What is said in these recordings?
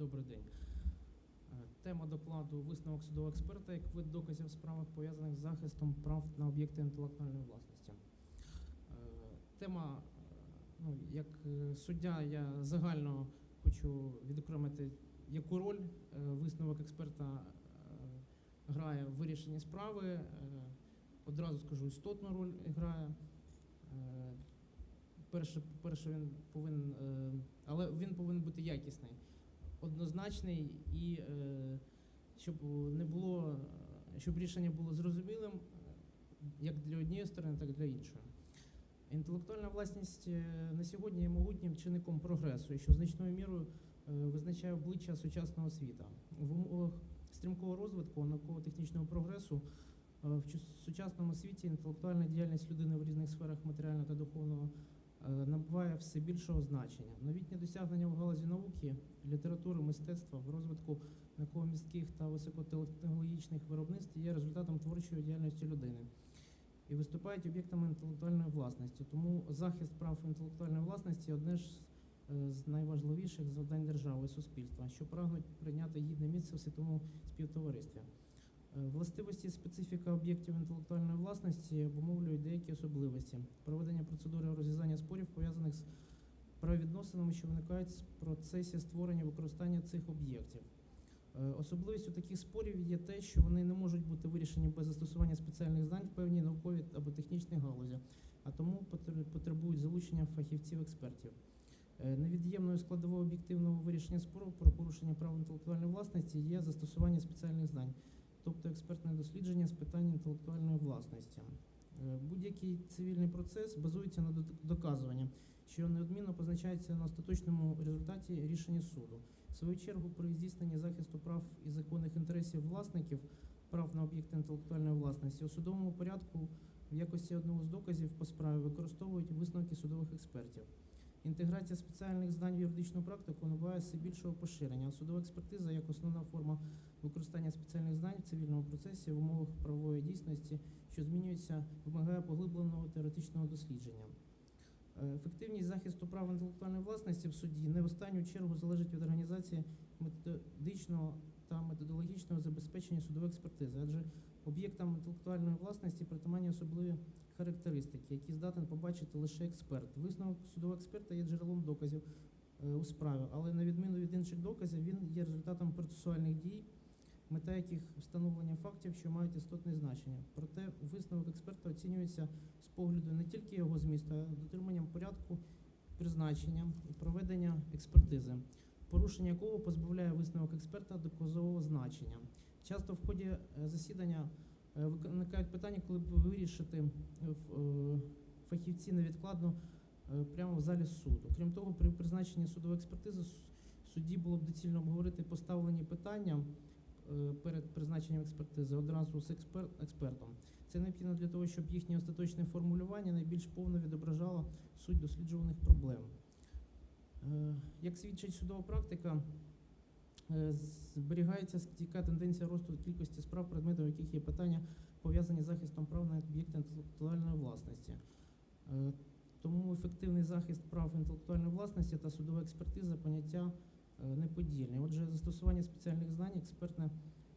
Добрий день. Е, Тема докладу висновок судового експерта як вид доказів в справах пов'язаних з захистом прав на об'єкти інтелектуальної власності. Е, Тема, е, ну, як суддя, я загально хочу відокремити, яку роль висновок експерта грає в вирішенні справи. Одразу скажу, істотну роль грає. Перше, перше він повинен, але він повинен бути якісний однозначний і е, щоб не було, щоб рішення було зрозумілим е, як для однієї сторони, так і для іншої. Інтелектуальна власність е, на сьогодні є могутнім чинником прогресу, і що значною мірою е, визначає обличчя сучасного світа. В умовах стрімкого розвитку науково-технічного прогресу в сучасному світі інтелектуальна діяльність людини в різних сферах матеріального та духовного набуває все більшого значення. Новітні досягнення в галузі науки, літератури, мистецтва в розвитку науково-міських та високотехнологічних виробництв є результатом творчої діяльності людини і виступають об'єктами інтелектуальної власності. Тому захист прав інтелектуальної власності одне ж е, з найважливіших завдань держави і суспільства, що прагнуть прийняти гідне місце в світовому співтоваристві. Е, Властивості специфіка об'єктів інтелектуальної власності обумовлюють деякі особливості проведення процедури розв'язання спорів, пов'язаних з правовідносинами, що виникають в процесі створення використання цих об'єктів. Е, Особливістю таких спорів є те, що вони не можуть бути вирішені без застосування спеціальних знань в певній науковій або технічній галузі, а тому потребують залучення фахівців-експертів. Е, Невід'ємною складовою об'єктивного вирішення спору про порушення прав інтелектуальної власності є застосування спеціальних знань, тобто експертне дослідження з питань інтелектуальної власності. Е, Будь-який цивільний процес базується на док- доказуванні, що неодмінно позначається на остаточному результаті рішення суду. В свою чергу, при здійсненні захисту прав і законних інтересів власників прав на об'єкти інтелектуальної власності у судовому порядку в якості одного з доказів по справі використовують висновки судових експертів. Інтеграція спеціальних знань в юридичну практику набуває все більшого поширення. Судова експертиза як основна форма використання спеціальних знань в цивільному процесі в умовах правової дійсності, що змінюється, вимагає поглибленого теоретичного дослідження. Е, Ефективність захисту прав інтелектуальної власності в суді не в останню чергу залежить від організації методичного та методологічного забезпечення судової експертизи, адже об'єктам інтелектуальної власності притаманні особливі характеристики, які здатен побачити лише експерт. Висновок судового експерта є джерелом доказів е, у справі, але на відміну від інших доказів, він є результатом процесуальних дій, мета яких встановлення фактів, що мають істотне значення. Проте висновок експерта оцінюється з погляду не тільки його змісту, а дотриманням порядку призначення і проведення експертизи, порушення якого позбавляє висновок експерта доказового значення. Часто в ході е, засідання е, виникають питання, коли б вирішити е, фахівці невідкладно прямо в залі суду. Крім того, при призначенні судової експертизи судді було б доцільно обговорити поставлені питання перед призначенням експертизи одразу з експер- експертом. Це необхідно для того, щоб їхнє остаточне формулювання найбільш повно відображало суть досліджуваних проблем. Е, Як свідчить судова практика, е, зберігається стійка тенденція росту кількості справ, предметом яких є питання, пов'язані з захистом прав на об'єкти інтелектуальної власності. Е, Тому ефективний захист прав інтелектуальної власності та судова експертиза поняття е, неподільні. Отже, застосування спеціальних знань, експертне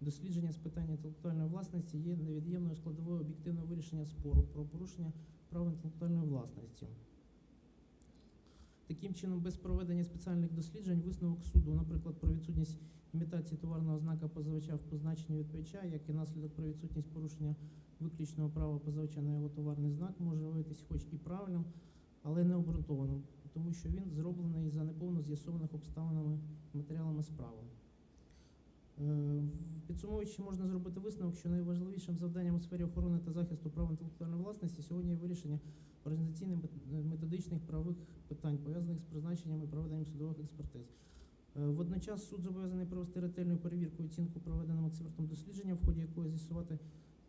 дослідження з питань інтелектуальної власності є невід'ємною складовою об'єктивного вирішення спору про порушення прав інтелектуальної власності. Таким чином, без проведення спеціальних досліджень, висновок суду, наприклад, про відсутність імітації товарного знака позивача в позначенні відповідача, як і наслідок про відсутність порушення виключного права позивача на його товарний знак, може виявитись хоч і правильним, але не обґрунтованим, тому що він зроблений за неповно з'ясованих обставинами матеріалами справи. Е, Підсумовуючи, можна зробити висновок, що найважливішим завданням у сфері охорони та захисту прав інтелектуальної власності сьогодні є вирішення організаційних методичних правових питань, пов'язаних з призначенням і проведенням судових експертиз. Е, Водночас суд зобов'язаний провести ретельну перевірку оцінку проведеним експертом дослідження, в ході якої з'ясувати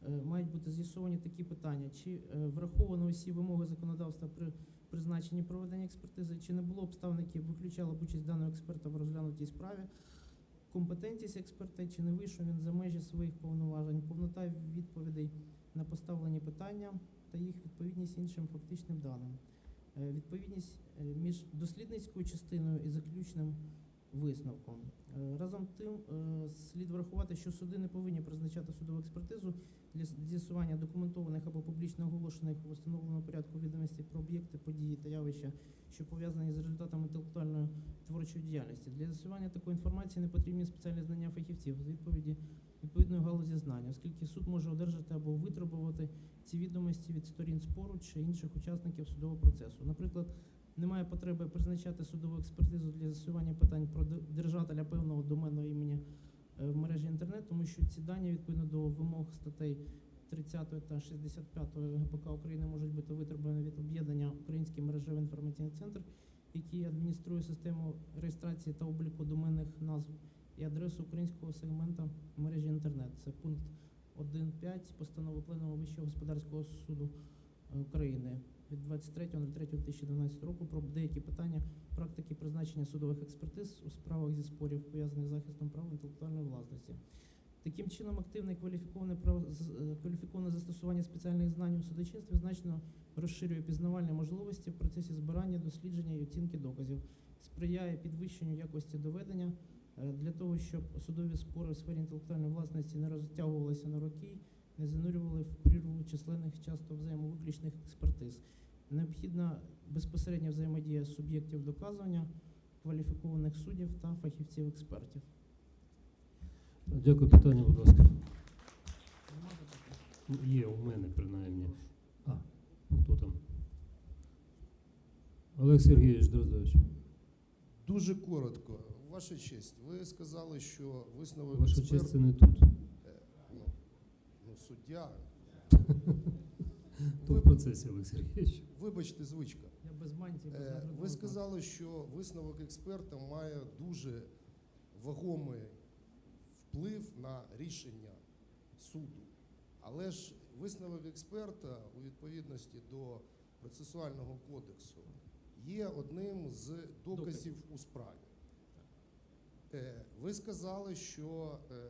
е, мають бути з'ясовані такі питання, чи враховано усі вимоги законодавства при призначенні проведення експертизи, чи не було обставин, які виключали б участь даного експерта в розглянутій справі, компетентність експерта, чи не вийшов він за межі своїх повноважень, повнота відповідей на поставлені питання та їх відповідність іншим фактичним даним. Е, Відповідність е, між дослідницькою частиною і заключним висновку. Е, Разом тим, е, слід врахувати, що суди не повинні призначати судову експертизу для з'ясування документованих або публічно оголошених у встановленому порядку відомостей про об'єкти, події та явища, що пов'язані з результатами інтелектуальної творчої діяльності. Для з'ясування такої інформації не потрібні спеціальні знання фахівців з відповіді відповідної галузі знань, оскільки суд може одержати або витребувати ці відомості від сторін спору чи інших учасників судового процесу. Наприклад, немає потреби призначати судову експертизу для з'ясування питань про держателя певного доменного імені е, в мережі інтернет, тому що ці дані відповідно до вимог статей 30 та 65 ГПК України можуть бути витребувані від об'єднання Український мережевий інформаційний центр, який адмініструє систему реєстрації та обліку доменних назв і адресу українського сегмента мережі інтернет. Це пункт 1.5 постанови Пленуму Вищого господарського суду е, України від 23.03.2012 року про деякі питання практики призначення судових експертиз у справах зі спорів, пов'язаних з захистом прав інтелектуальної власності. Таким чином, активне і кваліфіковане кваліфіковане застосування спеціальних знань у судочинстві значно розширює пізнавальні можливості в процесі збирання, дослідження і оцінки доказів, сприяє підвищенню якості доведення е, для того, щоб судові спори в сфері інтелектуальної власності не розтягувалися на роки, не занурювали в прірву численних часто взаємовиключних експертиз. Необхідна безпосередня взаємодія суб'єктів доказування, кваліфікованих суддів та фахівців-експертів. Дякую, питання, будь ласка. Запитань? Є у мене принаймні. А, хто там? Олег Сергійович Дроздович. Дуже коротко. Ваша честь, ви сказали, що висновок Ваша експерт, честь, це не тут. Суддя. То в процесі, Олег Сергійович. вибачте, звичка. Я без мантії, без Е, Ви сказали, що висновок експерта має дуже вагомий вплив на рішення суду. Але ж висновок експерта у відповідності до процесуального кодексу є одним з доказів у справі. Е, Ви сказали, що е,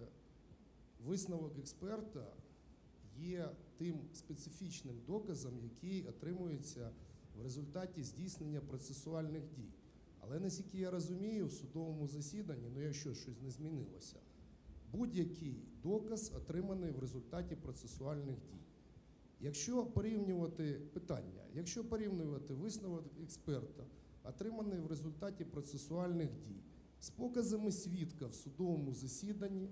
висновок експерта є тим специфічним доказом, який отримується в результаті здійснення процесуальних дій. Але наскільки я розумію, в судовому засіданні, ну якщо щось не змінилося, будь-який доказ отриманий в результаті процесуальних дій. Якщо порівнювати питання, якщо порівнювати висновок експерта, отриманий в результаті процесуальних дій, з показами свідка в судовому засіданні,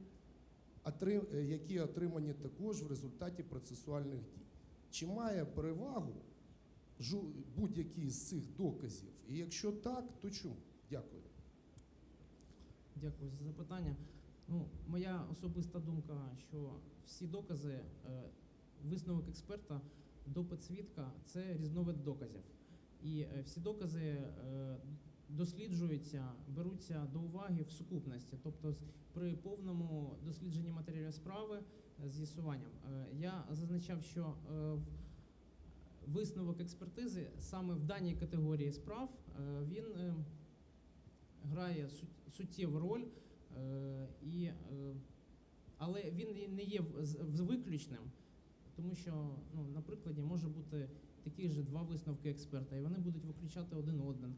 які отримані також в результаті процесуальних дій, чи має перевагу будь-який з цих доказів? І якщо так, то чому? Дякую. Дякую за запитання. Ну, моя особиста думка, що всі докази, е, висновок експерта, допит свідка це різновид доказів. І е, всі докази е, досліджуються, беруться до уваги в сукупності, тобто при повному дослідженні матеріалів справи е, з'ясуванням. Е, Я зазначав, що е, висновок експертизи саме в даній категорії справ він грає сут- суттєву роль, і, але він не є виключним, тому що ну, на прикладі може бути такі ж два висновки експерта, і вони будуть виключати один один.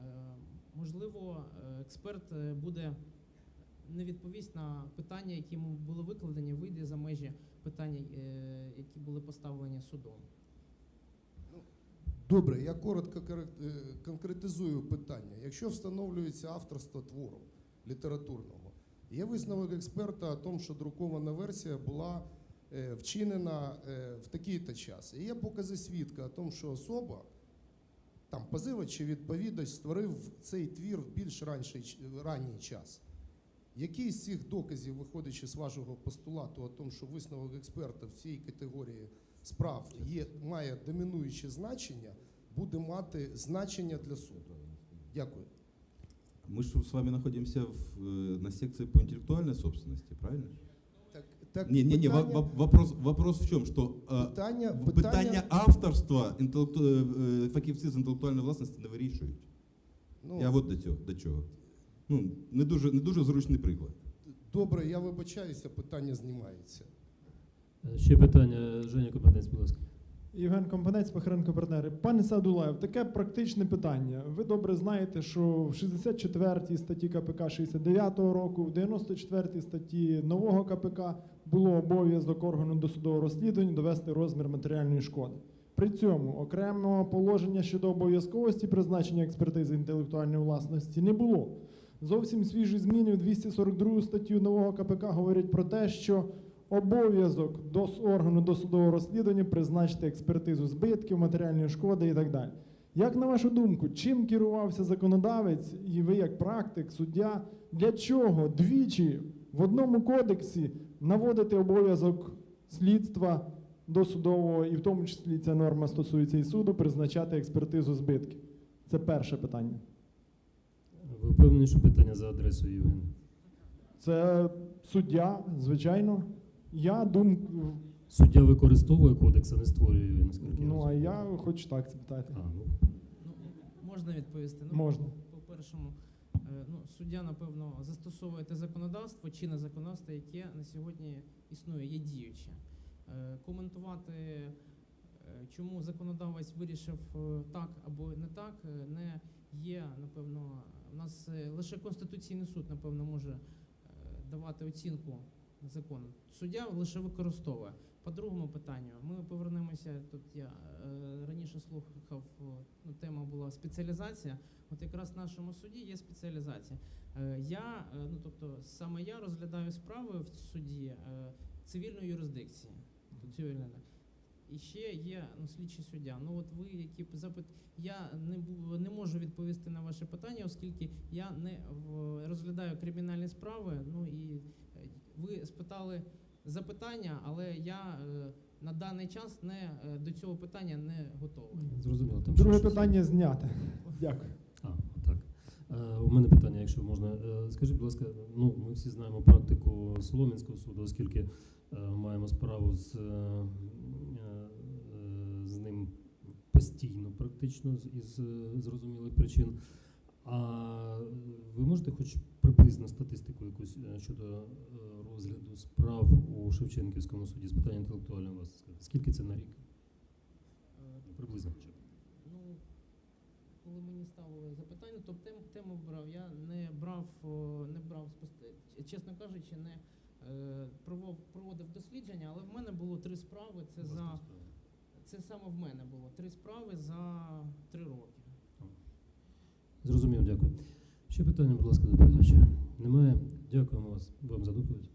Е, Можливо, е, експерт е, буде не відповість на питання, які йому були викладені, вийде за межі питань, які були поставлені судом. Добре, я коротко конкретизую питання. Якщо встановлюється авторство твору літературного, є висновок експерта о тому, що друкована версія була вчинена в такий-то час. І є покази свідка о тому, що особа, там позивач чи відповідач створив цей твір в більш ранший, ранній час. Який з цих доказів, виходячи з вашого постулату о тому, що висновок експерта в цій категорії справ є, має домінуюче значення, буде мати значення для суду. Дякую. Мы же с вами находимся в, э, на секции по интеллектуальной собственности, правильно? Так, Не, не, не, питання, вопрос, вопрос в чем, что э, питання, питання, питання авторства інтелекту... е, фахівці з інтелектуальної власності не вирішують. ну, Я от до цього, до чого. Ну, не дуже, не дуже зручний приклад. добре, я вибачаюся, питання знімається. Е, Ще питання, Женя Компетенць, будь ласка. Євген Компанець, Пахаренко партнери. Пане Садулаєв, таке практичне питання. Ви добре знаєте, що в 64 статті КПК 69-го року, в 94 статті нового КПК було обов'язок органу досудового розслідування довести розмір матеріальної шкоди. При цьому окремого положення щодо обов'язковості призначення експертизи інтелектуальної власності не було. Зовсім свіжі зміни в 242 статтю нового КПК говорять про те, що обов'язок до органу досудового розслідування призначити експертизу збитків, матеріальної шкоди і так далі. Як на вашу думку, чим керувався законодавець, і ви як практик, суддя, для чого двічі в одному кодексі наводити обов'язок слідства досудового, і в тому числі ця норма стосується і суду, призначати експертизу збитків? Це перше питання. Ви впевнені, що питання за адресою Євген? Це суддя, звичайно. Я думаю, Суддя використовує кодекс, а не створює його, наскільки я ну а я хочу так спитати. А, ну, Ну, можна відповісти? Ну, Можна. По-першому, ну, суддя, напевно, застосовує те законодавство, не законодавство, яке на сьогодні існує, є діюче. Е, Коментувати, е, чому законодавець вирішив е, так або не так, е, не є, напевно, у нас е, лише Конституційний суд, напевно, може е, давати оцінку закону. Суддя лише використовує. По другому питанню, ми повернемося. Тут я е, раніше слухав, ну, тема була спеціалізація. От якраз в нашому суді є спеціалізація. Е, я, е, ну тобто, саме я розглядаю справи в суді е, цивільної юрисдикції. Тобто цивільна. І ще є ну, слідчий суддя. Ну от ви які б запит. Я не не можу відповісти на ваше питання, оскільки я не в, розглядаю кримінальні справи. Ну і е, ви спитали запитання, але я е, на даний час не е, до цього питання не готовий. зрозуміло. Там Друге щось? питання зняте. Дякую. А, так. Е, У мене питання, якщо можна. Е, Скажіть, будь ласка, ну ми всі знаємо практику Солом'янського суду, оскільки е, маємо справу з, е, постійно, практично із е, зрозумілих причин. А ви можете хоч приблизно статистику якусь е, щодо е, розгляду справ у Шевченківському суді з питань інтелектуальної власності? Скільки це на рік? Приблизно б. Ну, коли мені ставили запитання, то тем, тему брав. Я не брав, не брав чесно кажучи, не проводив дослідження, але в мене було три справи. Це за це саме в мене було три справи за три роки. Зрозумів, дякую. Ще питання, будь ласка, доповідача. Немає. Дякуємо вас вам за доповідь.